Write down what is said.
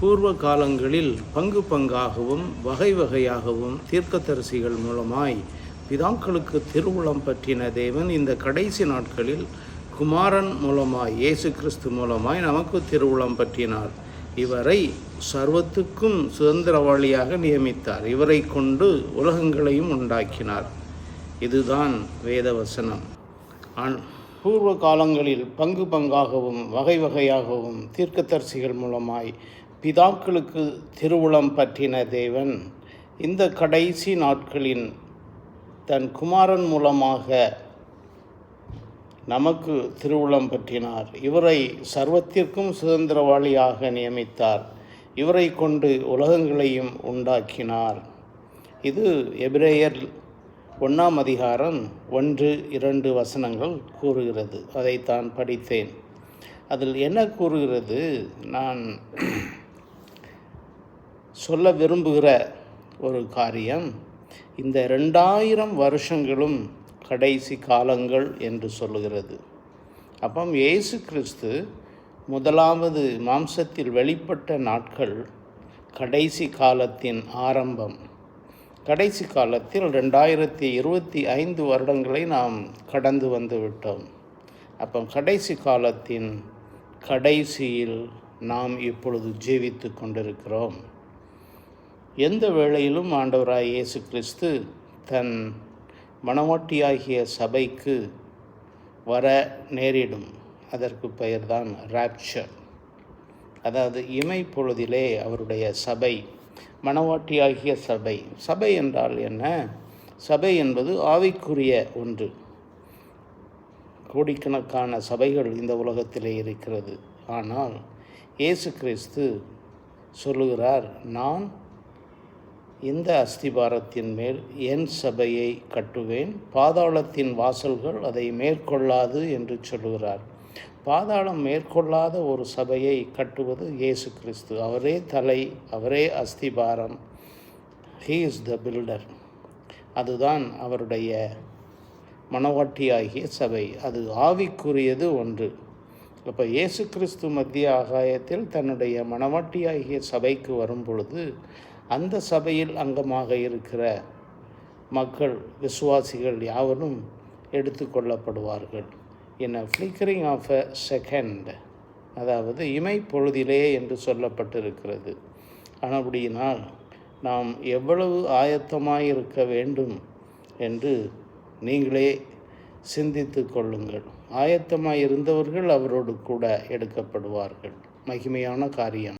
பூர்வ காலங்களில் பங்கு பங்காகவும் வகை வகையாகவும் தீர்க்கதரிசிகள் மூலமாய் பிதாக்களுக்கு திருவுளம் பற்றின தேவன் இந்த கடைசி நாட்களில் குமாரன் மூலமாய் இயேசு கிறிஸ்து மூலமாய் நமக்கு திருவுளம் பற்றினார். இவரை சர்வத்துக்கும் சுதந்திரவாளியாக நியமித்தார். இவரை கொண்டு உலகங்களையும் உண்டாக்கினார். இதுதான் வேதவசனம். ஆன் பூர்வ காலங்களில் பங்கு பங்காகவும் வகை வகையாகவும் தீர்க்கதரிசிகள் மூலமாய் பிதாக்களுக்கு திருவுளம் பற்றின தேவன் இந்த கடைசி நாட்களின் தன் குமாரன் மூலமாக நமக்கு திருவுளம் பற்றினார். இவரை சர்வத்திற்கும் சுதந்திரவாளியாக நியமித்தார். இவரை கொண்டு உலகங்களையும் உண்டாக்கினார். இது எபிரேயர் ஒன்றாம் அதிகாரம் ஒன்று இரண்டு வசனங்கள் கூறுகிறது. அதைத்தான் படித்தேன். அதில் என்ன கூறுகிறது? நான் சொல்ல விரும்புகிற ஒரு காரியம் இந்த ரெண்டாயிரம் வருஷங்களும் கடைசி காலங்கள் என்று சொல்லுகிறது. அப்போ இயேசு கிறிஸ்து முதலாவது மாம்சத்தில் வெளிப்பட்ட நாட்கள் கடைசி காலத்தின் ஆரம்பம். கடைசி காலத்தில் ரெண்டாயிரத்தி இருபத்தி ஐந்து வருடங்களை நாம் கடந்து வந்து விட்டோம். அப்போ கடைசி காலத்தின் கடைசியில் நாம் இப்பொழுது ஜீவித்து கொண்டிருக்கிறோம். எந்த வேளையிலும் ஆண்டவராய் இயேசு கிறிஸ்து தன் மணவாட்டியாகிய சபைக்கு வர நேரிடும். அதற்கு பெயர்தான் ராப்சர் அதாவது இமைப்பொழுதிலே அவருடைய சபை மணவாட்டியாகிய சபை. சபை என்றால் என்ன? சபை என்பது ஆவிக்குரிய ஒன்று. கோடிக்கணக்கான சபைகள் இந்த உலகத்திலே இருக்கிறது. ஆனால் இயேசு கிறிஸ்து சொல்லுகிறார் நான் இந்த அஸ்திபாரத்தின் மேல் என் சபையை கட்டுவேன். பாதாளத்தின் வாசல்கள் அதை மேற்கொள்ளாது என்று சொல்கிறார் பாதாளம் மேற்கொள்ளாத ஒரு சபையை கட்டுவது இயேசு கிறிஸ்து. அவரே தலை அவரே அஸ்திபாரம். ஹீ இஸ் த பில்டர் அதுதான் அவருடைய மனவாட்டியாகிய சபை. அது ஆவிக்குரியது ஒன்று. அப்போ இயேசு கிறிஸ்து மத்திய ஆகாயத்தில் தன்னுடைய மனவாட்டியாகிய சபைக்கு வரும் பொழுது அந்த சபையில் அங்கமாக இருக்கிற மக்கள் விசுவாசிகள் யாவரும் எடுத்துக்கொள்ளப்படுவார்கள் என ஃப்ளிக்கரிங் ஆஃப் அ செகண்ட் அதாவது இமை பொழுதிலே என்று சொல்லப்பட்டிருக்கிறது. அப்படியினால் நாம் எவ்வளவு ஆயத்தமாக இருக்க வேண்டும் என்று நீங்களே சிந்தித்து கொள்ளுங்கள். ஆயத்தமாக இருந்தவர்கள் அவரோடு கூட எடுக்கப்படுவார்கள். மகிமையான காரியம்.